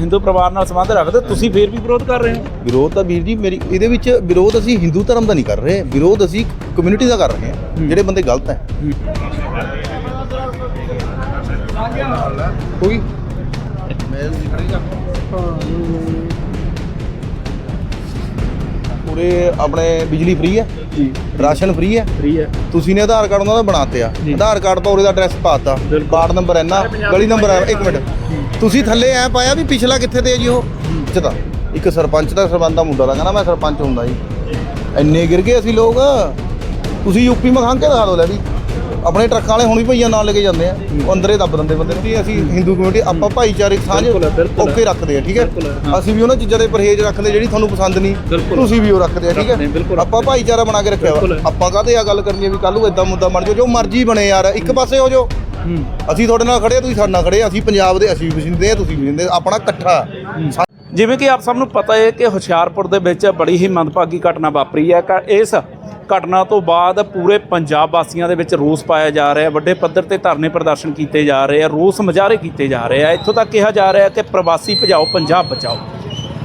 ਹਿੰਦੂ ਪਰਿਵਾਰ ਨਾਲ ਸੰਬੰਧ ਰੱਖਦੇ ਤੁਸੀਂ ਫੇਰ ਵੀ ਵਿਰੋਧ ਕਰ ਰਹੇ ਹੋ? ਵਿਰੋਧ ਤਾਂ ਵੀਰ ਜੀ ਮੇਰੀ ਇਹਦੇ ਵਿੱਚ ਵਿਰੋਧ ਅਸੀਂ ਹਿੰਦੂ ਧਰਮ ਦਾ ਨਹੀਂ ਕਰ ਰਹੇ ਵਿਰੋਧ ਅਸੀਂ ਕਮਿਊਨਿਟੀ ਦਾ ਕਰ ਰਹੇ ਹਾਂ ਜਿਹੜੇ ਬੰਦੇ ਗਲਤ ਹੈ। ਕੋਈ? ਪੂਰੇ ਆਪਣੇ ਬਿਜਲੀ ਫ੍ਰੀ ਹੈ? ਜੀ। ਰਾਸ਼ਨ ਫ੍ਰੀ ਹੈ? ਫ੍ਰੀ ਹੈ। ਤੁਸੀਂ ਨੇ ਆਧਾਰ ਕਾਰਡ ਉਹਨਾਂ ਦਾ ਬਣਾਤੇ ਆ। ਆਧਾਰ ਕਾਰਡ ਤੋਂ ਉਹਦਾ ਐਡਰੈਸ ਪਾਤਾ। ਕਾਰਡ ਨੰਬਰ ਇੰਨਾ ਗਲੀ ਨੰਬਰ ਇੱਕ ਮਿੰਟ। ਤੁਸੀਂ ਥੱਲੇ ਐ ਪਾਇਆ ਵੀ ਪਿਛਲਾ ਕਿੱਥੇ ਤੇ ਜੀ ਉਹ? ਚ ਤਾਂ। ਇੱਕ ਸਰਪੰਚ ਦਾ ਸਰਬੰਧ ਦਾ ਮੁੰਡਾ ਦਾ ਕਹਿੰਦਾ ਮੈਂ ਸਰਪੰਚ ਹੁੰਦਾ ਜੀ। ਇੰਨੇ ਗਿਰ ਗਏ ਅਸੀਂ ਲੋਕ। ਤੁਸੀਂ ਯੂਪੀ ਮਖਾਂ ਕੇ ਦਿਖਾ ਦਿਓ ਲੈ ਵੀ ਆਪਣੇ ਟਰੱਕਾਂ ਵਾਲੇ ਹੁਣ ਵੀ ਭਈਆ ਨਾਲ ਲੈ ਕੇ ਜਾਂਦੇ ਆ। ਉਹ ਅੰਦਰੇ ਦੱਬ ਦਿੰਦੇ ਬੰਦੇ ਨੂੰ। ਅਸੀਂ ਹਿੰਦੂ ਕਮਿਊਨਿਟੀ ਆਪਾਂ ਭਾਈਚਾਰਕ ਸਾਂਝ। ਓਕੇ ਰੱਖਦੇ ਆ ਠੀਕ ਹੈ। ਅਸੀਂ ਵੀ ਉਹਨਾਂ ਚੀਜ਼ਾਂ ਦੇ ਪਰਹੇਜ਼ ਰੱਖਦੇ ਜਿਹੜੀ ਤੁਹਾਨੂੰ ਪਸੰਦ ਨਹੀਂ। ਤੁਸੀਂ ਵੀ ਉਹ ਰੱਖਦੇ ਆ ਠੀਕ ਹੈ? ਆਪਾਂ ਭਾਈਚਾਰਾ ਬਣਾ ਕੇ ਰੱਖਿਆ। ਆਪਾਂ ਕਾਹਤੇ ਆ ਗੱਲ ਕਰਨੀ ਵੀ ਕੱਲ ਨੂੰ ਇਦਾਂ ਮੁੱਦਾ ਬਣ ਜਾਓ। ਜੋ ਮਰਜ਼ੀ ਬਣੇ ਯਾਰ ਇੱਕ ਪਾਸੇ ਹੋ ਜਾਓ। ਅਸੀਂ ਤੁਹਾਡੇ ਨਾਲ ਖੜੇ ਆ, ਤੁਸੀਂ ਸਾਡੇ ਨਾਲ ਖੜੇ ਆ, ਅਸੀਂ ਪੰਜਾਬ ਦੇ ਅਸੀਂ ਵੀ ਆ ਤੁਸੀਂ ਵੀ ਆ, ਆਪਣਾ ਇਕੱਠਾ। ਜਿਵੇਂ ਕਿ ਆਪ ਸਭ ਨੂੰ ਪਤਾ ਹੈ ਕਿ ਹੁਸ਼ਿਆਰਪੁਰ ਦੇ ਵਿੱਚ ਬੜੀ ਹੀ ਮੰਦਭਾਗੀ ਘਟਨਾ ਵਾਪਰੀ ਹੈ। ਕ- ਇਸ ਘਟਨਾ ਤੋਂ ਬਾਅਦ ਪੂਰੇ ਪੰਜਾਬ ਵਾਸੀਆਂ ਦੇ ਵਿੱਚ ਰੋਸ ਪਾਇਆ ਜਾ ਰਿਹਾ ਹੈ। ਵੱਡੇ ਪੱਧਰ ਤੇ ਧਰਨੇ ਪ੍ਰਦਰਸ਼ਨ ਕੀਤੇ ਜਾ ਰਹੇ ਆ ਰੋਸ ਮੁਜ਼ਾਹਰੇ ਕੀਤੇ ਜਾ ਰਹੇ ਆ। ਇੱਥੋਂ ਤੱਕ ਕਿਹਾ ਜਾ ਰਿਹਾ ਹੈ ਕਿ ਪ੍ਰਵਾਸੀ ਭਜਾਓ ਪੰਜਾਬ ਬਚਾਓ।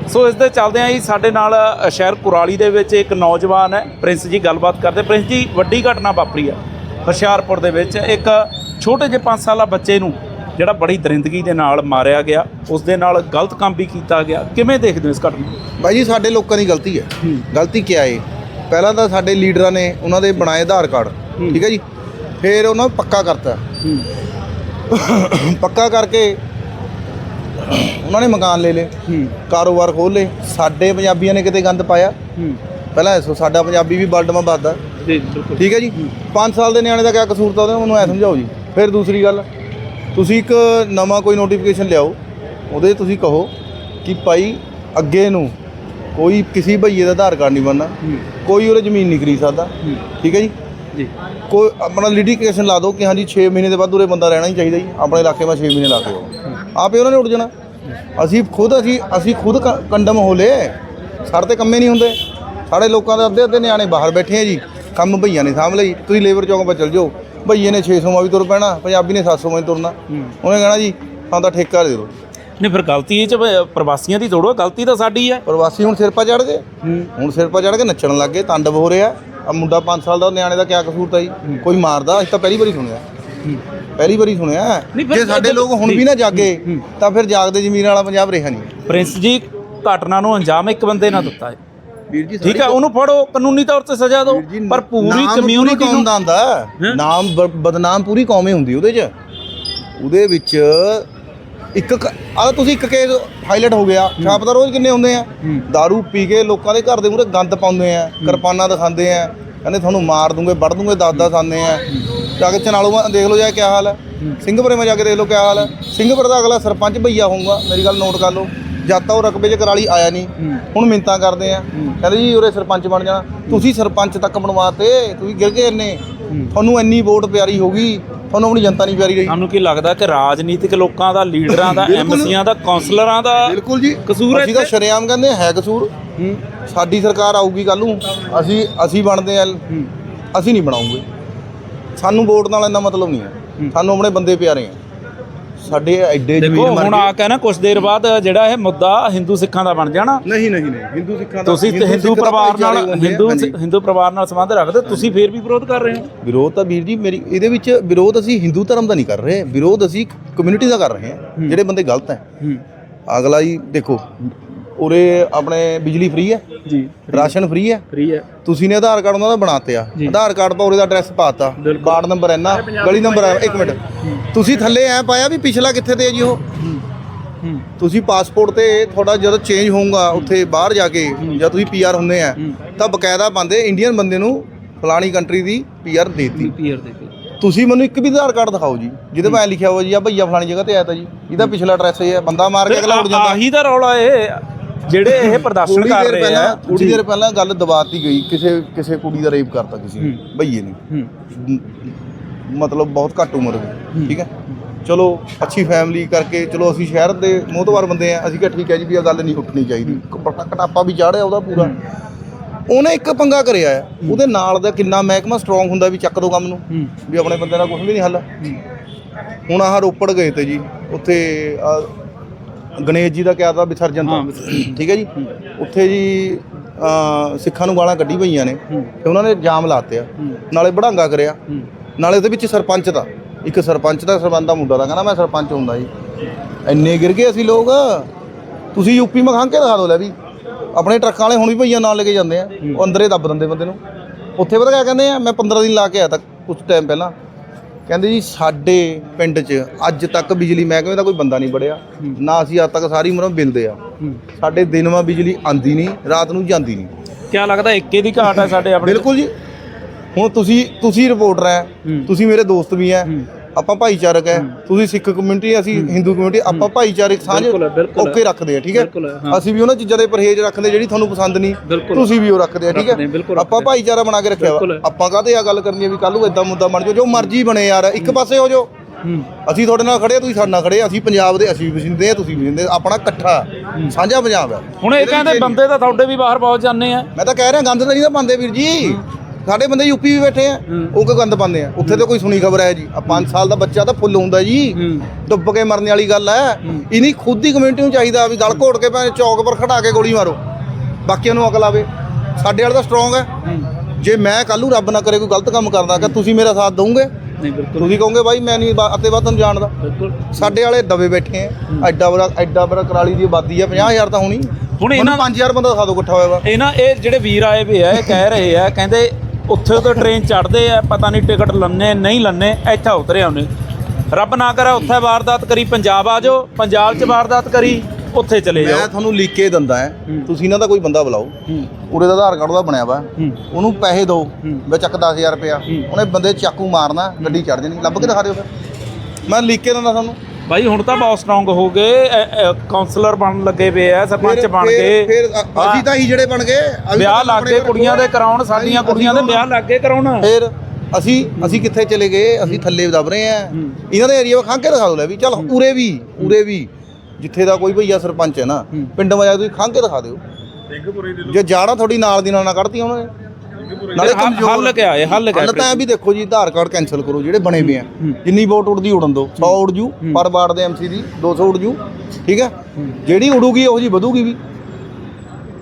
ਸੋ ਇਸ ਦੇ ਚੱਲਦਿਆਂ ਹੀ ਸਾਡੇ ਨਾਲ ਅ, ਸ਼ਹਿਰ ਕੁਰਾਲੀ ਦੇ ਵਿੱਚ ਇੱਕ ਨੌਜਵਾਨ ਹੈ। ਪ੍ਰਿੰਸ ਜੀ ਗੱਲਬਾਤ ਕਰਦੇ। ਪ੍ਰਿੰਸ ਜੀ ਵੱਡੀ ਘਟਨਾ ਵਾਪਰੀ ਹੈ। ਹੁਸ਼ਿਆਰਪੁਰ ਦੇ ਵਿੱਚ ਇੱਕ ਛੋਟੇ ਜਿਹੇ 5 ਸਾਲਾ ਬੱਚੇ ਨੂੰ ਜਿਹੜਾ ਬੜੀ ਦਰਿੰਦਗੀ ਦੇ ਨਾਲ ਮਾਰਿਆ ਗਿਆ ਉਸ ਦੇ ਨਾਲ ਗਲਤ ਕੰਮ ਵੀ ਕੀਤਾ ਗਿਆ। ਕਿਵੇਂ ਦੇਖਦੇ ਹੋ ਇਸ ਘਟਨਾ ਬਾਈ ਜੀ ਸਾਡੇ ਲੋਕਾਂ ਦੀ ਗਲਤੀ ਹੈ। ਗਲਤੀ ਕੀ ਹੈ ਪਹਿਲਾਂ ਤਾਂ ਸਾਡੇ ਲੀਡਰਾਂ ਨੇ ਉਹਨਾਂ ਦੇ ਬਣਾਏ ਆਧਾਰ ਕਾਰਡ। ਠੀਕ ਹੈ ਜੀ? ਫਿਰ ਉਹਨਾਂ ਨੂੰ ਪੱਕਾ ਕਰਤਾ। ਪੱਕਾ ਕਰਕੇ ਉਹਨਾਂ ਨੇ ਮਕਾਨ ਲੈ ਲਏ ਕਾਰੋਬਾਰ ਖੋਲ ਲਏ। ਸਾਡੇ ਪੰਜਾਬੀਆਂ ਨੇ ਕਿਤੇ ਗੰਦ ਪਾਇਆ। ਪਹਿਲਾਂ ਦੱਸੋ ਸਾਡਾ ਪੰਜਾਬੀ ਵੀ ਵਰਲਡ ਮਾ ਵੱਧਦਾ। ਜੀ ਬਿਲਕੁਲ। ਠੀਕ ਹੈ ਜੀ? 5 ਸਾਲ ਦੇ ਨਿਆਣੇ ਦਾ ਕਿਆ ਕਸੂਰ ਤਾਂ ਉਹਦੇ ਮੈਨੂੰ ਐ ਸਮਝਾਓ ਜੀ। ਫਿਰ ਦੂਸਰੀ ਗੱਲ ਤੁਸੀਂ ਇੱਕ ਨਵਾਂ ਕੋਈ ਨੋਟੀਫਿਕੇਸ਼ਨ ਲਿਆਓ ਉਹਦੇ ਤੁਸੀਂ ਕਹੋ ਕਿ ਭਾਈ ਅੱਗੇ ਨੂੰ ਕੋਈ ਕਿਸੇ ਭਈਏ ਦਾ ਆਧਾਰ ਕਾਰਡ ਨਹੀਂ ਬਣਨਾ ਕੋਈ ਉਹਦੇ ਜ਼ਮੀਨ ਨਹੀਂ ਖਰੀਦ ਸਕਦਾ ਠੀਕ ਹੈ ਜੀ? ਜੀ। ਕੋਈ ਆਪਣਾ ਲਿਟੀਕੇਸ਼ਨ ਲਾ ਦਿਓ ਕਿ ਹਾਂਜੀ 6 ਮਹੀਨੇ ਦੇ ਬਾਅਦ ਉਰੇ ਬੰਦਾ ਰਹਿਣਾ ਹੀ ਚਾਹੀਦਾ ਜੀ ਆਪਣੇ ਇਲਾਕੇ ਵਿੱਚ 6 ਮਹੀਨੇ ਲਾ ਕੇ ਆਓ ਆਪੇ ਉਹਨਾਂ ਨੇ ਉੱਡ ਜਾਣਾ। ਅਸੀਂ ਖੁਦ ਅਸੀਂ ਅਸੀਂ ਖੁਦ ਕੰਡਮ ਹੋ ਲੇ ਸਾਡੇ ਤੇ ਕੰਮੇ ਨਹੀਂ ਹੁੰਦੇ। ਸਾਡੇ ਲੋਕਾਂ ਦੇ ਅੱਧੇ ਅੱਧੇ ਨਿਆਣੇ ਬਾਹਰ ਬੈਠੇ ਆ ਜੀ ਕੰਮ ਭਈਆਂ ਨੇ ਸਾਂਭ ਲਈ ਤੁਸੀਂ ਲੇਬਰ ਚੌਂਕ 'ਤੇ ਚਲ ਜਾਓ। ਭਈਏ ਨੇ 600 ਮਾ ਵੀ ਤੁਰ ਪੈਣਾ ਪੰਜਾਬੀ ਨੇ 700 ਮਾ ਵੀ ਤੁਰਨਾ। ਉਹਨੇ ਕਹਿਣਾ ਜੀ ਸਾਨੂੰ ਤਾਂ ਠੇਕਾ ਦੇ ਦਿਓ। ਨਹੀਂ ਫਿਰ ਗਲਤੀ ਇਹ ਚ ਪ੍ਰਵਾਸੀਆਂ ਦੀ ਥੋੜੋ ਗਲਤੀ ਤਾਂ ਸਾਡੀ ਹੈ ਪ੍ਰਵਾਸੀ ਹੁਣ ਸਿਰ ਪਾ ਚੜ ਗਏ। ਹੁਣ ਸਿਰ ਪਾ ਚੜ ਕੇ ਨੱਚਣ ਲੱਗ ਗਏ ਤਾਂਡਵ ਹੋ ਰਿਹਾ। ਆ ਮੁੰਡਾ 5 ਸਾਲ ਦਾ ਨਿਆਣੇ ਦਾ ਕਿਆ ਕਸੂਰ ਤਾ ਜੀ ਕੋਈ ਮਾਰਦਾ ਅਸੀਂ ਤਾਂ ਪਹਿਲੀ ਵਾਰੀ ਸੁਣਿਆ। ਪਹਿਲੀ ਵਾਰੀ ਸੁਣਿਆ। ਜੇ ਸਾਡੇ ਲੋਕ ਹੁਣ ਵੀ ਨਾ ਜਾਗੇ ਤਾਂ ਫਿਰ ਜਾਗਦੇ ਜ਼ਮੀਰ ਵਾਲਾ ਪੰਜਾਬ ਰਿਹਾ ਨਹੀਂ। ਪ੍ਰਿੰਸ ਜੀ ਘਟਨਾ ਨੂੰ ਅੰਜਾਮ ਇੱਕ ਬੰਦੇ ਨਾਲ ਦਿੱਤਾ ਹੈ। ਵੀਰ ਜੀ ਠੀਕ ਹੈ ਉਹਨੂੰ ਫੜੋ ਕਾਨੂੰਨੀ ਤੌਰ ਤੇ ਸਜ਼ਾ ਦਿਓ ਪਰ ਪੂਰੀ ਕਮਿਊਨਿਟੀ ਕੌਮ ਨੂੰ ਦਾ ਹੁੰਦਾ ਹੈਂ? ਨਾਮ ਬਦਨਾਮ ਪੂਰੀ ਕੌਮੇ ਹੁੰਦੀ ਉਹਦੇ 'ਚ। ਉਹਦੇ ਵਿੱਚ ਇੱਕ ਆ ਤੁਸੀਂ ਇੱਕ ਕੇਸ ਹਾਈਲਾਈਟ ਹੋ ਗਿਆ। ਛਾਪ ਤਾਂ ਰੋਜ਼ ਕਿੰਨੇ ਹੁੰਦੇ ਆ? ਹੂੰ। दारू ਪੀ ਕੇ ਲੋਕਾਂ ਦੇ ਘਰ ਦੇ ਮੂਹਰੇ ਗੰਦ ਪਾਉਂਦੇ ਆ ਕਿਰਪਾਨਾਂ ਦਿਖਾਉਂਦੇ ਆ। ਕਹਿੰਦੇ ਤੁਹਾਨੂੰ ਮਾਰ ਦੂੰਗੇ ਵੱਢ ਦੂੰਗੇ ਦਾਦਾ ਸਾਨੇ ਆ। ਜਾ ਕੇ ਚਨਾਲੂ ਦੇਖ ਲਓ ਜਾ ਕੀ ਹਾਲ ਹੈ। ਸਿੰਘਪੁਰੇ ਮਾ ਜਾ ਕੇ ਦੇਖ ਲਓ ਕੀ ਹਾਲ ਹੈ। ਸਿੰਘਪੁਰ ਦਾ ਅਗਲਾ ਸਰਪੰਚ ਭਈਆ ਹੋਊਗਾ। ਮੇਰੀ ਗੱਲ ਨੋਟ ਕਰ ਲਓ। ਜਦ ਤਾਂ ਉਹ ਰਕਬੇ 'ਚ ਕਰਾਲੀ ਆਇਆ ਨਹੀਂ। ਹੁਣ ਮਿੰਤਾਂ ਕਰਦੇ ਆ। ਕਹਿੰਦੇ ਜੀ ਉਰੇ ਸਰਪੰਚ ਬਣ ਜਾਣਾ। ਤੁਸੀਂ ਸਰਪੰਚ ਤੱਕ ਬਣਵਾਤੇ ਤੁਸੀਂ ਗਿਰ ਗਏ ਇੰਨੇ। ਤੁਹਾਨੂੰ ਇੰਨੀ ਵੋਟ ਪਿਆਰੀ ਹੋ ਗਈ ਤੁਹਾਨੂੰ ਆਪਣੀ ਜਨਤਾ ਨਹੀਂ ਪਿਆਰੀ ਰਹੀ। ਸਾਨੂੰ ਕੀ ਲੱਗਦਾ ਕਿ ਰਾਜਨੀਤਿਕ ਲੋਕਾਂ ਦਾ ਲੀਡਰਾਂ ਦਾ। ਐਮਸੀਆਂ ਦਾ ਕਾਉਂਸਲਰਾਂ ਦਾ ਬਿਲਕੁਲ ਜੀ। ਕਸੂਰ ਹੈ ਅਸੀਂ ਤਾਂ? ਸ਼ਰੇਆਮ ਕਹਿੰਦੇ ਹੈ ਕਸੂਰ। ਸਾਡੀ ਸਰਕਾਰ ਆਊਗੀ ਕੱਲ ਨੂੰ। ਅਸੀਂ ਅਸੀਂ ਬਣਦੇ ਆ। ਹੂੰ। ਅਸੀਂ ਨਹੀਂ ਬਣਾਉਂਗੇ। ਸਾਨੂੰ ਵੋਟ ਨਾਲ ਇੰਨਾ ਮਤਲਬ ਨਹੀਂ ਹੈ। ਸਾਨੂੰ ਆਪਣੇ ਬੰਦੇ ਪਿਆਰੇ ਆ। ਸਾਡੇ ਐਡੇ ਦੇਖੋ ਜ਼ਮੀਨ ਮਰ ਹੁਣ ਆ ਕੇ ਨਾ ਕੁਝ ਦੇਰ ਬਾਅਦ ਜਿਹੜਾ ਇਹ ਮੁੱਦਾ ਹਿੰਦੂ ਸਿੱਖਾਂ ਦਾ ਬਣ ਜਾਣਾ। ਨਹੀਂ ਨਹੀਂ ਨਹੀਂ ਹਿੰਦੂ ਸਿੱਖਾਂ ਤੁਸੀਂ ਤੇ ਹਿੰਦੂ ਪਰਿਵਾਰ ਨਾਲ ਹਿੰਦੂ ਹਿੰਦੂ ਪਰਿਵਾਰ ਨਾਲ ਸੰਬੰਧ ਰੱਖਦੇ ਤੁਸੀਂ ਫੇਰ ਵੀ ਵਿਰੋਧ ਕਰ ਰਹੇ ਹੋ? ਵਿਰੋਧ ਤਾਂ ਵੀਰ ਜੀ ਮੇਰੀ ਇਹਦੇ ਵਿੱਚ ਵਿਰੋਧ ਅਸੀਂ ਹਿੰਦੂ ਧਰਮ ਦਾ ਨਹੀਂ ਕਰ ਰਹੇ ਵਿਰੋਧ ਅਸੀਂ ਕਮਿਊਨਿਟੀ ਦਾ ਕਰ ਰਹੇ ਹਾਂ ਜਿਹੜੇ ਬੰਦੇ ਗਲਤ ਹੈ। ਹੂੰ। ਅਗਲਾ ਹੀ ਦੇਖੋ ਉਰੇ ਆਪਣੇ ਬਿਜਲੀ ਫ੍ਰੀ ਹੈ? ਜੀ ਰਾਸ਼ਨ ਫ੍ਰੀ ਹੈ? ਫ੍ਰੀ ਹੈ। ਤੁਸੀਂ ਨੇ ਆਧਾਰ ਕਾਰਡ ਉਹਨਾਂ ਦਾ ਬਣਾਤੇ ਆ। ਜੀ। ਆਧਾਰ ਕਾਰਡ ਤੋਂ ਉਹਦਾ ਐਡਰੈਸ ਪਾਤਾ। ਕਾਰਡ ਨੰਬਰ ਇੰਨਾ ਗਲੀ ਨੰਬਰ ਹੈ ਇੱਕ ਮਿੰਟ। ਤੁਸੀਂ ਥੱਲੇ ਐ ਪਾਇਆ ਵੀ ਪਿਛਲਾ ਕਿੱਥੇ ਤੇ ਹੈ ਜੀ ਉਹ? ਤੁਸੀਂ ਪਾਸਪੋਰਟ ਤੇ ਤੁਹਾਡਾ ਜਦੋਂ ਚੇਂਜ ਹੋਊਗਾ ਉੱਥੇ ਬਾਹਰ ਜਾ ਕੇ ਜਾਂ ਤੁਸੀਂ ਪੀਆਰ ਹੁੰਦੇ ਆ ਹੂੰ। ਤਾਂ ਬਕਾਇਦਾ ਬੰਦੇ ਇੰਡੀਅਨ ਬੰਦੇ ਨੂੰ ਫਲਾਣੀ ਕੰਟਰੀ ਦੀ ਪੀਆਰ ਦੇਤੀ। ਪੀਆਰ ਦੇ ਕੇ ਤੁਸੀਂ ਮੈਨੂੰ ਇੱਕ ਵੀ ਆਧਾਰ ਕਾਰਡ ਦਿਖਾਓ ਜੀ ਜਿਹਦੇ ਮੈਂ ਲਿਖਿਆ ਹੋਇਆ ਜੀ ਆ ਭਈਆ ਫਲਾਣੀ ਜਗ੍ਹਾ ਤੇ ਆਇਆ ਤਾ ਜੀ। ਇਹਦਾ ਪਿਛਲਾ ਐਡਰੈਸ ਇਹ ਹੈ ਬੰਦਾ ਮਾਰ ਕੇ ਅਗਲਾ ਉੜ ਜਾਂਦਾ। ਆਹੀ ਦਾ ਰੌਲਾ ਇਹ। ਜਿਹੜੇ ਇਹ ਪ੍ਰਦਰਸ਼ਨ ਕਰ ਰਹੇ ਆ। ਥੋੜੀ ਦੇਰ ਪਹਿਲਾਂ ਗੱਲ ਦਬਾਤੀ ਗਈ ਕਿਸੇ ਕਿਸੇ ਕੁੜੀ ਦਾ ਰੇਪ ਕਰਤਾ ਕਿਸੇ ਨੇ। ਭਈਏ ਨੇ। ਮਤਲਬ ਬਹੁਤ ਘੱਟ ਉਮਰ ਹੋਈ ਠੀਕ ਹੈ? ਚਲੋ ਅੱਛੀ ਫੈਮਿਲੀ ਕਰਕੇ ਚਲੋ ਅਸੀਂ ਸ਼ਹਿਰ ਦੇ ਮੋਹਤਵਾਰ ਬੰਦੇ ਆ ਅਸੀਂ ਕਿਹਾ ਠੀਕ ਹੈ ਜੀ ਵੀ ਇਹ ਗੱਲ ਨਹੀਂ ਉੱਠਣੀ ਚਾਹੀਦੀ। ਕਟਾਪਾ ਵੀ ਚਾੜਿਆ ਉਹਦਾ ਪੂਰਾ। ਉਹਨੇ ਇੱਕ ਪੰਗਾ ਕਰਿਆ ਉਹਦੇ ਨਾਲ ਦਾ ਕਿੰਨਾ ਮਹਿਕਮਾ ਸਟਰੋਂਗ ਹੁੰਦਾ ਵੀ ਚੱਕ ਦੋ ਕੰਮ ਨੂੰ ਵੀ ਆਪਣੇ ਬੰਦੇ ਦਾ ਕੁਝ ਵੀ ਨਹੀਂ ਹੱਲ। ਹੁਣ ਆਹ ਰੋਪੜ ਗਏ ਤੇ ਜੀ ਉੱਥੇ ਗਣੇਸ਼ ਜੀ ਦਾ ਕਿਹਾ ਤਾਂ ਵਿਸਰਜਨ ਤਾਂ ਠੀਕ ਹੈ ਜੀ? ਉੱਥੇ ਜੀ ਸਿੱਖਾਂ ਨੂੰ ਗਾਲਾਂ ਕੱਢੀ ਪਈਆਂ ਨੇ। ਤੇ ਉਹਨਾਂ ਨੇ ਜਾਮ ਲਾਤੇ ਆ। ਨਾਲੇ ਬੜਾਂਗਾ ਕਰਿਆ। ਨਾਲੇ ਉਹਦੇ ਵਿੱਚ ਸਰਪੰਚ ਦਾ। ਇੱਕ ਸਰਪੰਚ ਦਾ ਸਰਬੰਧ ਦਾ ਮੁੰਡਾ ਦਾ। ਕਹਿੰਦਾ ਮੈਂ ਸਰਪੰਚ ਹੁੰਦਾ ਜੀ। ਇੰਨੇ ਗਿਰ ਗਏ ਅਸੀਂ ਲੋਕ। ਤੁਸੀਂ ਯੂਪੀ ਮਖਾਂ ਕੇ ਦਿਖਾ ਦਿਓ ਲੈ ਵੀ। ਆਪਣੇ ਟਰੱਕਾਂ ਵਾਲੇ ਹੁਣ ਵੀ ਭਈਆ ਨਾਲ ਲੈ ਕੇ ਜਾਂਦੇ ਆ। ਉਹ ਅੰਦਰੇ ਦੱਬ ਦਿੰਦੇ ਬੰਦੇ ਨੂੰ। ਉੱਥੇ ਪਤਾ ਕਿਆ ਕਹਿੰਦੇ ਆ? ਮੈਂ 15 ਦਿਨ ਲਾ ਕੇ ਆਇਆ ਤਾਂ ਕੁਝ ਟਾਈਮ ਪਹਿਲਾਂ। ਕਹਿੰਦੇ ਜੀ ਸਾਡੇ ਪਿੰਡ 'ਚ ਅੱਜ ਤੱਕ ਬਿਜਲੀ ਮਹਿਕਮੇ ਦਾ ਕੋਈ ਬੰਦਾ ਨਹੀਂ ਵੜਿਆ। ਨਾ ਅਸੀਂ ਅੱਜ ਤੱਕ ਸਾਰੀ ਉਮਰ ਬਿਲਦੇ ਆ। ਸਾਡੇ ਦਿਨ ਮਾ ਬਿਜਲੀ ਆਂਦੀ ਨਹੀਂ ਰਾਤ ਨੂੰ ਜਾਂਦੀ ਨਹੀਂ। ਕਿਆ ਲੱਗਦਾ ਇੱਕੇ ਦੀ ਘਾਟ ਹੈ ਸਾਡੇ ਆਪਣੇ ਬਿਲਕੁਲ ਜੀ। ਹੁਣ ਤੁਸੀਂ ਤੁਸੀਂ ਰਿਪੋਰਟਰ ਹੂੰ। ਤੁਸੀਂ ਮੇਰੇ ਦੋਸਤ ਵੀ ਹੈ। ਆਪਾਂ ਭਾਈਚਾਰਕ ਹੈ। ਤੁਸੀਂ ਸਿੱਖ ਕਮਿਊਨਿਟੀ ਅਸੀਂ ਹਿੰਦੂ ਕਮਿਊਨਿਟੀ ਆਪਾਂ ਭਾਈਚਾਰਕ ਸਾਂਝ। ਓਕੇ ਰੱਖਦੇ ਆ ਠੀਕ ਹੈ। ਅਸੀਂ ਵੀ ਉਹਨਾਂ ਚੀਜ਼ਾਂ ਦੇ ਪਰਹੇਜ਼ ਰੱਖਦੇ ਜਿਹੜੀ ਤੁਹਾਨੂੰ ਪਸੰਦ ਨਹੀਂ। ਤੁਸੀਂ ਵੀ ਉਹ ਰੱਖਦੇ ਆ ਠੀਕ ਹੈ। ਆਪਾਂ। ਭਾਈਚਾਰਾ ਬਣਾ ਕੇ ਰੱਖਿਆ। ਆਪਾਂ ਕਾਹਦੇ ਆ ਗੱਲ ਕਰਨੀ ਵੀ ਕੱਲ ਨੂੰ ਇਦਾਂ ਮੁੱਦਾ ਬਣ ਜਾਓ ਜੋ ਮਰਜ਼ੀ ਬਣੇ ਯਾਰ ਇੱਕ ਪਾਸੇ ਹੋ ਜਾਓ। ਅਸੀਂ ਤੁਹਾਡੇ ਨਾਲ ਖੜੇ ਆ ਤੁਸੀਂ ਸਾਡੇ ਨਾਲ ਖੜੇ ਆ ਅਸੀਂ ਪੰਜਾਬ ਦੇ ਅਸੀਂ ਵੀ ਵਸਿੰਦੇ ਆ ਤੁਸੀਂ ਵਸਿੰਦੇ। ਆਪਣਾ ਇਕੱਠਾ ਸਾਂਝਾ ਪੰਜਾਬ ਹੈ। ਹੁਣ ਇਹ ਕਹਿੰਦੇ ਬੰਦੇ ਤਾਂ ਤੁਹਾਡੇ ਵੀ ਬਾਹਰ ਪਹੁੰਚ ਜਾਂਦੇ ਆ। ਮੈਂ ਤਾਂ ਕਹਿ ਰਿਹਾ ਗੰਦ ਤਾਂ ਨਹੀਂ ਤਾਂ ਪਾਉਂਦੇ ਵੀਰ ਜੀ। ਸਾਡੇ ਬੰਦੇ ਯੂਪੀ ਵੀ ਬੈਠੇ ਆ ਉਹ ਕਿਉਂ ਗੰਦ ਪਾਉਂਦੇ ਆ? ਉੱਥੇ ਤਾਂ ਕੋਈ ਸੁਣੀ ਖਬਰ ਹੈ ਜੀ। ਆ 5 ਸਾਲ ਦਾ ਬੱਚਾ ਤਾਂ ਫੁੱਲ ਹੁੰਦਾ ਜੀ। ਹੂੰ। ਡੁੱਬ ਕੇ ਮਰਨ ਵਾਲੀ ਗੱਲ ਹੈ। ਇਨੀ ਖੁਦ ਦੀ ਕਮਿਊਨਿਟੀ ਨੂੰ ਚਾਹੀਦਾ ਵੀ ਗਲ ਘੋਟ ਕੇ ਭਾਵੇਂ ਚੌਕ ਪਰ ਖੜਾ ਕੇ ਗੋਲੀ ਮਾਰੋ। ਬਾਕੀਆਂ ਨੂੰ ਅਕਲ ਆਵੇ। ਸਾਡੇ ਵਾਲਾ ਤਾਂ ਸਟਰੋਂਗ ਹੈ। ਜੇ ਮੈਂ ਕੱਲ੍ਹ ਨੂੰ ਰੱਬ ਨਾ ਕਰੇ ਕੋਈ ਗਲਤ ਕੰਮ ਕਰਦਾ ਕਿ ਤੁਸੀਂ ਮੇਰਾ ਸਾਥ ਬਿਲਕੁਲ। ਤੁਸੀਂ ਕਹੋਗੇ ਬਾਈ ਮੈਂ ਨਹੀਂ ਅਤੇ ਬਾਅਦ ਤੁਹਾਨੂੰ ਜਾਣਦਾ। ਬਿਲਕੁਲ। ਸਾਡੇ ਵਾਲੇ ਦਬੇ ਬੈਠੇ ਆ। ਐਡਾ ਬੜਾ ਐਡਾ ਬੜਾ ਕਰਾਲੀ ਦੀ ਆਬਾਦੀ ਆ। 50000 ਤਾਂ ਹੋਣੀ। ਹੁਣ ਇਹਨਾਂ 5000 ਬੰਦਾ ਦਿਓ ਇਕੱਠਾ ਹੋਇਆ ਵਾ। ਇਹਨਾਂ ਇਹ ਜਿਹੜੇ ਵੀਰ ਆਏ ਵੀ ਆ ਇਹ ਕਹਿ ਰਹੇ ਆ ਕਹਿੰਦੇ ਉੱਥੇ ਤੋਂ ਟ੍ਰੇਨ ਚੜਦੇ ਆ ਪਤਾ ਨਹੀਂ ਟਿਕਟ ਲੰਨੇ ਨਹੀਂ ਲੰਨੇ ਇੱਥੇ ਉਤਰੇ ਆਉਨੇ ਰੱਬ ਨਾ ਕਰੇ ਉੱਥੇ ਵਾਰਦਾਤ ਕਰੀ ਪੰਜਾਬ ਆ ਜਾਓ ਪੰਜਾਬ 'ਚ ਵਾਰਦਾਤ ਕਰੀ ਉੱਥੇ ਚਲੇ ਮੈਂ ਜਾਓ। ਤੁਹਾਨੂੰ ਲਿਖ ਕੇ ਦਿੰਦਾ ਹੈ। ਤੁਸੀਂ ਇਹਨਾਂ ਦਾ ਕੋਈ ਬੰਦਾ ਬੁਲਾਓ। ਉਰੇ ਦਾ ਆਧਾਰ ਕਾਰਡ ਉਹਦਾ ਬਣਿਆ ਵਾ। ਉਹਨੂੰ ਪੈਸੇ ਦਿਓ ਮੈਂ ਚੱਕ 10000 ਰੁਪਇਆ। ਉਹਨੇ ਬੰਦੇ ਚਾਕੂ ਮਾਰਨਾ ਗੱਡੀ ਚੜ ਜਾਣੀ। ਲੱਭ ਕੇ ਦਿਖਾ ਦਿਓ ਫਿਰ। ਮੈਂ ਲਿਖ ਕੇ ਦਿੰਦਾ ਤੁਹਾਨੂੰ। ਭਾਈ ਹੁਣ ਤਾਂ ਬਹੁਤ ਸਟਰੋਂਗ ਹੋ ਗਏ। ਕਾਉਂਸਲਰ ਬਣਨ ਲੱਗੇ ਪਏ ਆ ਸਰਪੰਚ ਫਿਰ- ਬਣ ਗਏ। ਫਿਰ ਅਸੀਂ ਤਾਂ ਹੀ ਜਿਹੜੇ ਬਣ ਗਏ। ਅਸੀਂ ਵਿਆਹ ਲੱਗ ਕੁੜੀਆਂ ਦੇ ਕਰਾਉਣ ਸਾਡੀਆਂ ਕੁੜੀਆਂ ਦੇ ਵਿਆਹ ਲੱਗ ਗਏ ਕਰਾਉਣ। ਫਿਰ ਅਸੀਂ ਅਸੀਂ ਕਿੱਥੇ ਚਲੇ ਗਏ? ਅਸੀਂ ਥੱਲੇ ਦਬ ਰਹੇ ਆ ਇਹਨਾਂ ਦੇ ਏਰੀਆ ਖਾਂ ਕੇ ਦਿਖਾ ਦਿਓ ਲੈ ਵੀ। ਚੱਲ ਉਰੇ ਵੀ ਉਰੇ ਵੀ। ਜਿੱਥੇ ਦਾ ਕੋਈ ਭਈਆ ਸਰਪੰਚ ਹੈ ਨਾ ਪਿੰਡ ਮਜਾ ਤੁਸੀਂ ਖਾਂ ਕੇ ਦਿਖਾ ਦਿਓ। ਜੇ ਜਾਣਾ ਤੁਹਾਡੀ ਨਾਲ ਦੀ ਨਾਲ ਨਾ ਕੱਢਤੀ ਉਹਨਾਂ ਨੇ। ਨਾਲੇ ਹੱਲ- ਕਮਜ਼ੋਰ ਹੱਲ ਕਿਆ ਹੈ? ਹੱਲ ਕਿਆ ਹੈ? ਹੱਲ ਤਾਂ ਇਹ ਵੀ ਦੇਖੋ ਜੀ ਆਧਾਰ ਕਾਰਡ ਕੈਨਸਲ ਕਰੋ ਜਿਹੜੇ ਬਣੇ ਪਏ ਆ। ਜਿੰਨੀ ਵੋਟ ਉੜਦੀ ਉੜਨ ਦਿਓ। 100 ਉੜ ਜੂ ਪਰ ਵਾਰਡ ਦੇ ਐਮਸੀ ਦੀ 200 ਉੜ ਜੂ। ਠੀਕ ਹੈ? ਜਿਹੜੀ ਉੜੂਗੀ ਉਹ ਜੀ ਵਧੂਗੀ ਵੀ।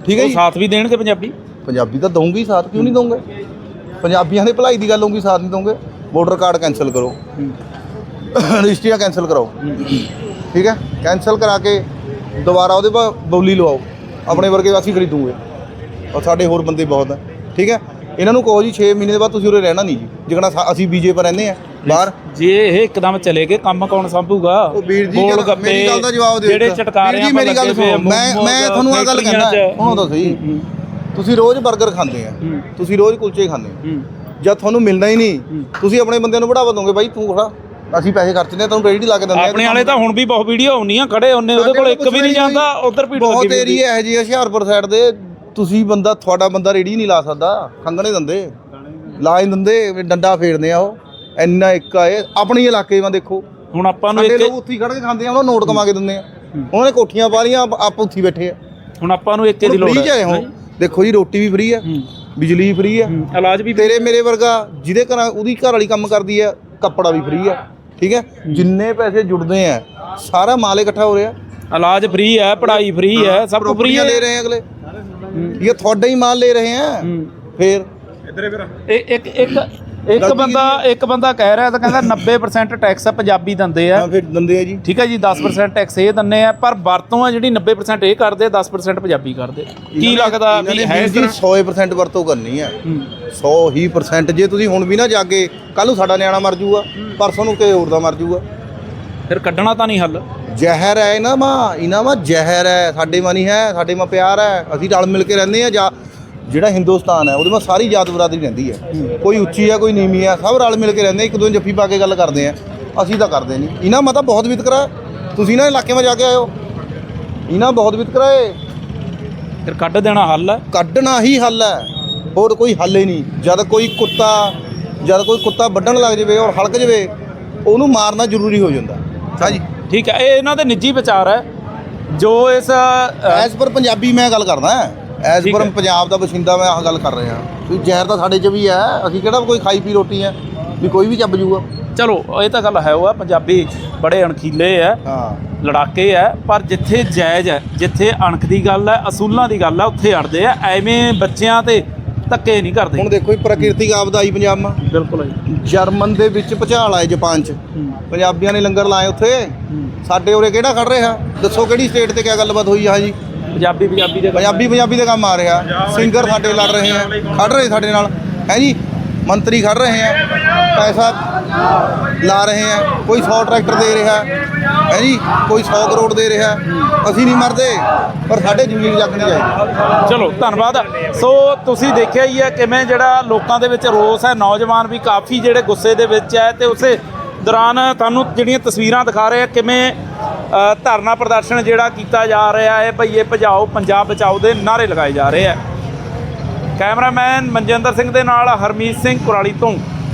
ਠੀਕ ਹੈ ਜੀ? ਸਾਥ ਵੀ ਦੇਣਗੇ ਪੰਜਾਬੀ? ਪੰਜਾਬੀ ਤਾਂ ਦਊਂਗੀ ਸਾਥ ਕਿਉਂ ਨਹੀਂ ਦਊਂਗੇ? ਪੰਜਾਬੀਆਂ ਦੇ ਭਲਾਈ ਦੀ ਗੱਲ ਹੋਊਗੀ ਸਾਥ ਨਹੀਂ ਦਊਂਗੇ। ਵੋਟਰ ਕਾਰਡ ਕੈਨਸਲ ਕਰੋ। ਰਜਿਸਟਰੀਆਂ ਕੈਨਸਲ ਕਰਾਓ। ਠੀਕ ਹੈ? ਕੈਨਸਲ ਕਰਾ ਕੇ ਦੁਬਾਰਾ ਉਹਦੇ ਪਾ ਬੋਲੀ ਲਵਾਓ। ਆਪਣੇ ਵਰਗੇ ਅਸੀਂ ਖਰੀਦੂਗੇ। ਔਰ ਸਾਡੇ ਹੋਰ ਬੰਦੇ ਬਹੁਤ ਆ ਠੀਕ ਹੈ? ਇਹਨਾਂ ਨੂੰ ਕਹੋ ਜੀ 6 ਮਹੀਨੇ ਦੇ ਬਾਅਦ ਤੁਸੀਂ ਉਰੇ ਰਹਿਣਾ ਨਹੀਂ ਜੀ। ਜਿਕਣਾ ਅਸੀਂ ਬੀਜੇ ਪਰ ਰਹਿੰਦੇ ਆ ਬਾਹਰ। ਜੇ ਇਹ ਇੱਕਦਮ ਚਲੇ ਗਏ ਕੰਮ ਕੌਣ ਸੰਭੂਗਾ? ਉਹ ਵੀਰ ਜੀ ਗੱਪੇ, ਮੇਰੀ ਗੱਲ ਦਾ ਜਵਾਬ ਦਿਓ ਜਿਹੜੇ ਇੱਕ। ਚਟਕਾਰਿਆਂ ਵੀਰ ਜੀ ਮੇਰੀ ਗੱਲ ਆ, ਸੁਣੋ। ਮੈਂ ਮੈਂ ਤੁਹਾਨੂੰ ਇਹ ਗੱਲ ਚ। ਸੁਣੋ ਤਾਂ ਸਹੀ ਤੁਸੀਂ ਰੋਜ਼ 버ਗਰ ਖਾਂਦੇ ਆ। ਤੁਸੀਂ ਰੋਜ਼ ਕੁਲਚੇ ਖਾਂਦੇ ਆ। ਜਦ ਤੁਹਾਨੂੰ ਮਿਲਣਾ ਹੀ ਨਹੀਂ ਤੁਸੀਂ ਆਪਣੇ ਬੰਦਿਆਂ ਨੂੰ ਬੜਾਵਾ ਦੋਗੇ ਬਾਈ ਤੂੰ ਖੜਾ। ਅਸੀਂ ਪੈਸੇ ਖਰਚਦੇ ਆ ਤੁਹਾਨੂੰ ਰੇੜੀ ਲਾ ਕੇ ਦਿੰਦੇ ਆ। ਆਪਣੇ ਵਾਲੇ ਤਾਂ ਹੁਣ ਵੀ ਬਹੁਤ ਵੀਡੀਓ ਹੁੰਦੀਆਂ ਖੜੇ ਹੁੰਨੇ ਉਹਦੇ ਕੋਲ ਇੱਕ ਵੀ ਨਹੀਂ ਜਾਂਦਾ ਉਧਰ ਭੀੜ ਲੱਗੀ ਬਹੁਤ। ਏਰੀਆ ਹੈ ਜੀ ਹੁਸ਼ਿਆਰਪੁਰ ਸਾਈਡ ਦੇ ਤੁਸੀਂ ਬੰਦਾ ਤੁਹਾਡਾ ਬੰਦਾ ਰੇੜੀ ਨਹੀਂ ਲਾ ਸਕਦਾ। ਖੰਗਣੇ ਦਿੰਦੇ। ਲਾ ਹੀ ਦਿੰਦੇ ਡੰਡਾ ਫੇਰਦੇ ਆ ਉਹ। ਇੰਨਾ ਇੱਕ ਆਏ ਆਪਣੀ ਇਲਾਕੇ ਵਾਂ ਦੇਖੋ। ਹੁਣ ਆਪਾਂ ਨੂੰ ਸਾਡੇ ਇੱਕ ਉੱਥੇ ਹੀ ਖੜ ਕੇ ਖਾਂਦੇ ਆ ਉਹਨਾਂ ਨੋਟ ਕਮਾ ਕੇ ਦਿੰਦੇ ਆ। ਉਹਨਾਂ ਨੇ ਕੋਠੀਆਂ ਪਾ ਲੀਆਂ ਆਪ ਆਪ ਉੱਥੇ ਹੀ ਬੈਠੇ ਆ। ਹੁਣ ਆਪਾਂ ਨੂੰ ਇੱਕੇ ਦੀ ਲੋੜ ਫ੍ਰੀ ਦੇਖੋ ਜੀ ਰੋਟੀ ਵੀ ਫ੍ਰੀ ਆ। ਬਿਜਲੀ ਫ੍ਰੀ ਆ ਇਲਾਜ ਵੀ ਤੇਰੇ ਮੇਰੇ ਵਰਗਾ ਜਿਹਦੇ ਘਰਾਂ ਉਹਦੀ ਘਰ ਵਾਲੀ ਕੰਮ ਕਰਦੀ ਆ ਕੱਪੜਾ ਵੀ ਫ੍ਰੀ ਆ ਠੀਕ ਹੈ? ਜਿੰਨੇ ਪੈਸੇ ਜੁੜਦੇ ਆ ਸਾਰਾ ਮਾਲ ਇਕੱਠਾ ਹੋ ਰਿਹਾ। ਇਲਾਜ ਫ੍ਰੀ ਹੈ ਪੜ੍ਹਾਈ ਫ੍ਰੀ ਹੈ ਸਭ ਕੁਝ ਫ੍ਰੀ ਪ੍ਰਾਪਰਟੀਆਂ ਹੈ। ਲੈ ਰਹੇ ਆ ਅਗਲੇ। ਇਹ ਤੁਹਾਡਾ ਹੀ ਮਾਲ ਲੈ ਰਹੇ ਆ। ਫੇਰ? ਇਹ ਇੱਕ ਇੱਕ ਇੱਕ ਬੰਦਾ ਇੱਕ ਬੰਦਾ ਕਹਿ ਰਿਹਾ ਤਾਂ ਕਹਿੰਦਾ 90% ਟੈਕਸ ਪੰਜਾਬੀ ਦਿੰਦੇ ਆ। ਹਾਂ ਫਿਰ ਦੰਦੇ ਆ ਜੀ। ਠੀਕ ਹੈ ਜੀ 10% ਟੈਕਸ ਇਹ ਦਿੰਨੇ ਆ। ਪਰ ਵਰਤੋਂ ਆ ਜਿਹੜੀ 90% ਇਹ ਕਰਦੇ 10% ਪੰਜਾਬੀ ਕਰਦੇ ਕੀ ਲੱਗਦਾ ਇਹਨਾਂ ਵੀ ਨੇ ਹੈ ਵੀਰ ਜੀ ਤਰ੍ਹਾਂ? 100% ਵਰਤੋਂ ਕਰਨੀ ਹੂੰ। 100 ਹੀ percent ਜੇ ਤੁਸੀਂ ਹੁਣ ਵੀ ਨਾ ਜਾਗੇ ਕੱਲ ਨੂੰ ਸਾਡਾ ਨਿਆਣਾ ਮਰ ਜਾਊਗਾ ਪਰਸੋਂ ਨੂੰ ਕਿਸੇ ਹੋਰ ਦਾ ਮਰ ਜਾਊਗਾ ਫਿਰ ਕੱਢਣਾ ਤਾਂ ਨਹੀਂ ਹੱਲ? ਜ਼ਹਿਰ ਹੈ ਇਹਨਾਂ ਮਾ ਇਹਨਾਂ ਮਾ ਜ਼ਹਿਰ ਹੈ ਸਾਡੇ ਮਾ ਨਹੀਂ ਹੈ ਸਾਡੇ ਮਾ ਪਿਆਰ ਹੈ ਅਸੀਂ ਰਲ ਮਿਲ ਕੇ ਰਹਿੰਦੇ ਆ ਜਾਂ ਜਿਹੜਾ ਹਿੰਦੁਸਤਾਨ ਹੈ ਉਹਦੇ ਮਾ ਸਾਰੀ ਜਾਤ ਬਰਾਦਰੀ ਰਹਿੰਦੀ ਹੈ। ਕੋਈ ਉੱਚੀ ਹੈ ਕੋਈ ਨੀਵੀਂ ਹੈ ਸਭ ਰਲ ਮਿਲ ਕੇ ਰਹਿੰਦੇ ਇੱਕ ਦੂਜੇ ਜੱਫੀ ਪਾ ਕੇ ਗੱਲ ਕਰਦੇ ਆ ਅਸੀਂ ਤਾਂ ਕਰਦੇ ਨਹੀਂ। ਇਹਨਾਂ ਮਾ ਤਾਂ ਬਹੁਤ ਵਿਤਕਰਾ। ਤੁਸੀਂ ਨਾ ਇਲਾਕੇ ਮਾ ਜਾ ਕੇ ਆਇਓ। ਇਹਨਾਂ ਬਹੁਤ ਵਿਤਕਰਾ ਹੈ। ਫਿਰ ਕੱਢ ਦੇਣਾ ਹੱਲ ਹੈ? ਕੱਢਣਾ ਹੀ ਹੱਲ ਹੈ। ਹੋਰ ਕੋਈ ਹੱਲ ਹੀ ਨਹੀਂ। ਜਦ ਕੋਈ ਕੁੱਤਾ ਜਦ ਕੋਈ ਕੁੱਤਾ ਵੱਢਣ ਲੱਗ ਜਾਵੇ ਔਰ ਹਲਕ ਜਾਵੇ ਉਹਨੂੰ ਮਾਰਨਾ ਜ਼ਰੂਰੀ ਹੋ ਜਾਂਦਾ। ਹਾਂਜੀ ਠੀਕ ਹੈ ਇਹ ਇਹਨਾਂ ਦੇ ਨਿੱਜੀ ਵਿਚਾਰ ਹੈ ਜੋ ਇਸ ਐਸ ਪਰ ਪੰਜਾਬੀ ਮੈਂ ਗੱਲ ਕਰਦਾ ਐਸ ਪਰ। ਪੰਜਾਬ ਦਾ ਬਸਿੰਦਾ ਮੈਂ ਆਹ ਗੱਲ ਕਰ ਰਿਹਾ। ਵੀ ਜ਼ਹਿਰ ਤਾਂ ਸਾਡੇ 'ਚ ਵੀ ਹੈ ਅਸੀਂ ਕਿਹੜਾ ਕੋਈ ਖਾਈ ਪੀ ਰੋਟੀ ਹੈ ਵੀ ਕੋਈ ਵੀ ਚੱਬ ਜੂਗਾ। ਚਲੋ ਇਹ ਤਾਂ ਗੱਲ ਹੈ ਉਹ ਆ ਪੰਜਾਬੀ ਬੜੇ ਅਣਖੀਲੇ ਆ ਹਾਂ। ਲੜਾਕੇ ਆ ਪਰ ਜਿੱਥੇ ਜਾਇਜ਼ ਹੈ ਜਿੱਥੇ ਅਣਖ ਦੀ ਗੱਲ ਹੈ ਅਸੂਲਾਂ ਦੀ ਗੱਲ ਹੈ ਉੱਥੇ ਅੜਦੇ ਆ ਐਵੇਂ ਬੱਚਿਆਂ ਤੇ ਧੱਕੇ ਨਹੀਂ ਕਰਦੇ। ਹੁਣ ਦੇਖੋ ਜੀ ਪ੍ਰਕਿਰਤਿਕ ਆਪਦਾ ਆਈ ਪੰਜਾਬ ਮਾ। ਬਿਲਕੁਲ ਜੀ। ਜਰਮਨ ਦੇ ਵਿੱਚ ਭੁਚਾਲ ਆਏ ਜਾਪਾਨ 'ਚ। ਪੰਜਾਬੀਆਂ ਨੇ ਲੰਗਰ ਲਾਏ ਉੱਥੇ। ਸਾਡੇ ਉਰੇ ਕਿਹੜਾ ਖੜ ਰਿਹਾ? ਦੱਸੋ ਕਿਹੜੀ ਸਟੇਟ ਤੇ ਕਿਆ ਗੱਲਬਾਤ ਹੋਈ ਆ ਜੀ ਪੰਜਾਬੀ ਪੰਜਾਬੀ ਦੇ ਪੰਜਾਬੀ ਪੰਜਾਬੀ ਦੇ ਕੰਮ ਆ ਰਿਹਾ। ਸਿੰਗਰ ਸਾਡੇ ਲੜ ਰਹੇ ਆ। ਖੜ ਰਹੇ ਸਾਡੇ ਨਾਲ। ਹੈ ਜੀ? ਮੰਤਰੀ ਖੜ ਰਹੇ ਆ, ਪੈਸਾ ਲਾ ਰਹੇ ਆ, ਕੋਈ 100 ਟਰੈਕਟਰ ਦੇ ਰਿਹਾ, ਹੈ ਜੀ, ਕੋਈ 100 ਕਰੋੜ ਦੇ ਰਿਹਾ, ਅਸੀਂ ਨਹੀਂ ਮਰਦੇ, ਪਰ ਸਾਡੇ ਜ਼ਮੀਨ ਜੱਗ ਨਹੀਂ ਜਾਏ ਚਲੋ, ਧੰਨਵਾਦ। ਸੋ ਤੁਸੀਂ ਦੇਖਿਆ ਹੀ ਹੈ ਕਿਵੇਂ ਜਿਹੜਾ ਲੋਕਾਂ ਦੇ ਵਿੱਚ ਰੋਸ ਹੈ, ਨੌਜਵਾਨ ਵੀ ਕਾਫੀ ਜਿਹੜੇ ਗੁੱਸੇ ਦੇ ਵਿੱਚ ਹੈ ਤੇ ਉਸੇ ਦੌਰਾਨ ਤੁਹਾਨੂੰ ਜਿਹੜੀਆਂ ਤਸਵੀਰਾਂ ਦਿਖਾ ਰਹੇ ਆ, ਕਿਵੇਂ ਧਰਨਾ ਪ੍ਰਦਰਸ਼ਨ ਜਿਹੜਾ ਕੀਤਾ ਜਾ ਰਿਹਾ ਹੈ ਭਈਏ ਭਜਾਓ, ਪੰਜਾਬ ਬਚਾਓ ਦੇ ਨਾਰੇ ਲਗਾਏ ਜਾ ਰਹੇ ਆ। ਕੈਮਰਾਮੈਨ ਮਨਜਿੰਦਰ ਸਿੰਘ ਦੇ ਨਾਲ ਹਰਮੀਤ ਸਿੰਘ ਕੁਰਾਲੀ ਤੋਂ